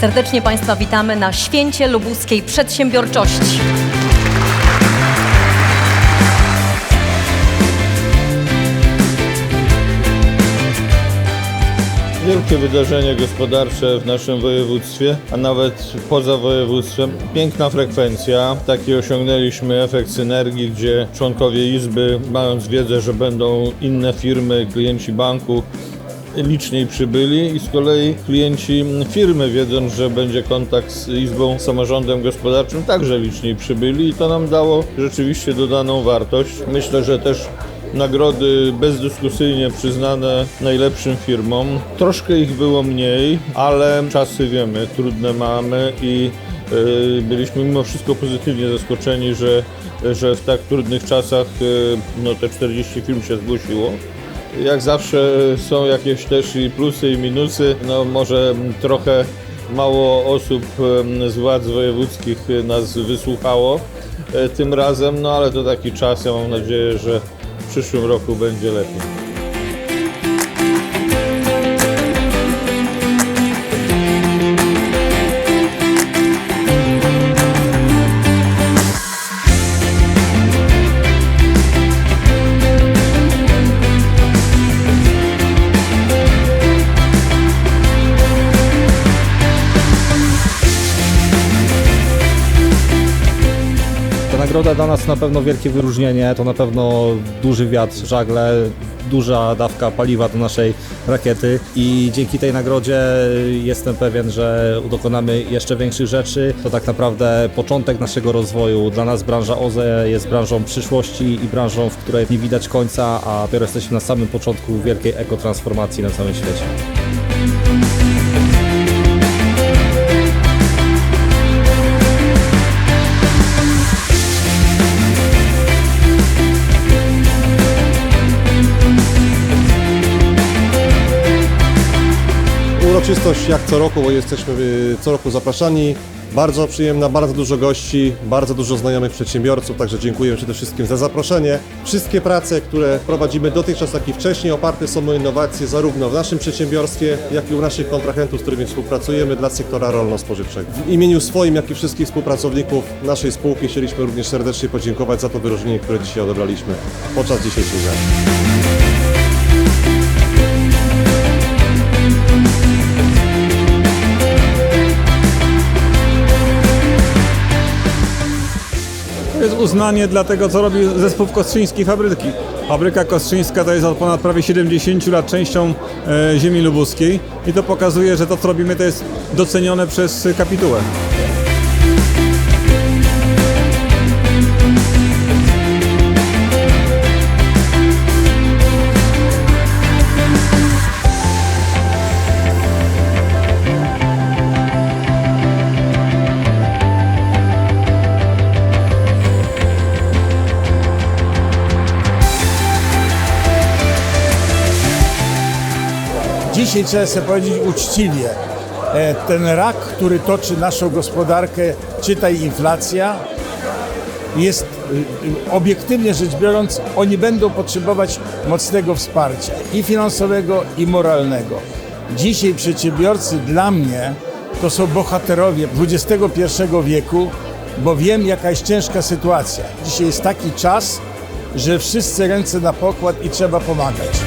Serdecznie Państwa witamy na Święcie Lubuskiej Przedsiębiorczości. Wielkie wydarzenie gospodarcze w naszym województwie, a nawet poza województwem. Piękna frekwencja. Taki osiągnęliśmy efekt synergii, gdzie członkowie Izby, mając wiedzę, że będą inne firmy, klienci banku, liczniej przybyli i z kolei klienci firmy, wiedząc, że będzie kontakt z Izbą, samorządem gospodarczym, także liczniej przybyli i to nam dało rzeczywiście dodaną wartość. Myślę, że też nagrody bezdyskusyjnie przyznane najlepszym firmom. Troszkę ich było mniej, ale czasy wiemy, trudne mamy i yy, byliśmy mimo wszystko pozytywnie zaskoczeni, że, że w tak trudnych czasach yy, no, te 40 firm się zgłosiło. Jak zawsze są jakieś też i plusy i minusy. No może trochę mało osób z władz wojewódzkich nas wysłuchało e, tym razem, no ale to taki czas. Ja mam nadzieję, że w przyszłym roku będzie lepiej. Nagroda dla nas na pewno wielkie wyróżnienie, to na pewno duży wiatr żagle, duża dawka paliwa do naszej rakiety i dzięki tej nagrodzie jestem pewien, że dokonamy jeszcze większych rzeczy. To tak naprawdę początek naszego rozwoju. Dla nas branża OZE jest branżą przyszłości i branżą, w której nie widać końca, a dopiero jesteśmy na samym początku wielkiej ekotransformacji na całym świecie. Uroczystość jak co roku, bo jesteśmy y, co roku zapraszani. Bardzo przyjemna, bardzo dużo gości, bardzo dużo znajomych przedsiębiorców, także dziękuję przede wszystkim za zaproszenie. Wszystkie prace, które prowadzimy dotychczas, jak i wcześniej, oparte są o innowacje zarówno w naszym przedsiębiorstwie, jak i u naszych kontrahentów, z którymi współpracujemy dla sektora rolno-spożywczego. W imieniu swoim, jak i wszystkich współpracowników naszej spółki chcieliśmy również serdecznie podziękować za to wyróżnienie, które dzisiaj odebraliśmy podczas dzisiejszej dnia. To jest uznanie dla tego, co robi zespół Kostrzyńskiej Fabryki. Fabryka Kostrzyńska to jest od ponad prawie 70 lat częścią e, ziemi lubuskiej i to pokazuje, że to, co robimy, to jest docenione przez kapitułę. Dzisiaj trzeba sobie powiedzieć uczciwie. e, Ten rak, który toczy naszą gospodarkę, czytaj inflacja, jest y, obiektywnie rzecz biorąc, oni będą potrzebować mocnego wsparcia i finansowego, i moralnego. Dzisiaj przedsiębiorcy dla mnie to są bohaterowie XXI wieku, bo wiem, jaka jest ciężka sytuacja. Dzisiaj jest taki czas, że wszyscy ręce na pokład i trzeba pomagać.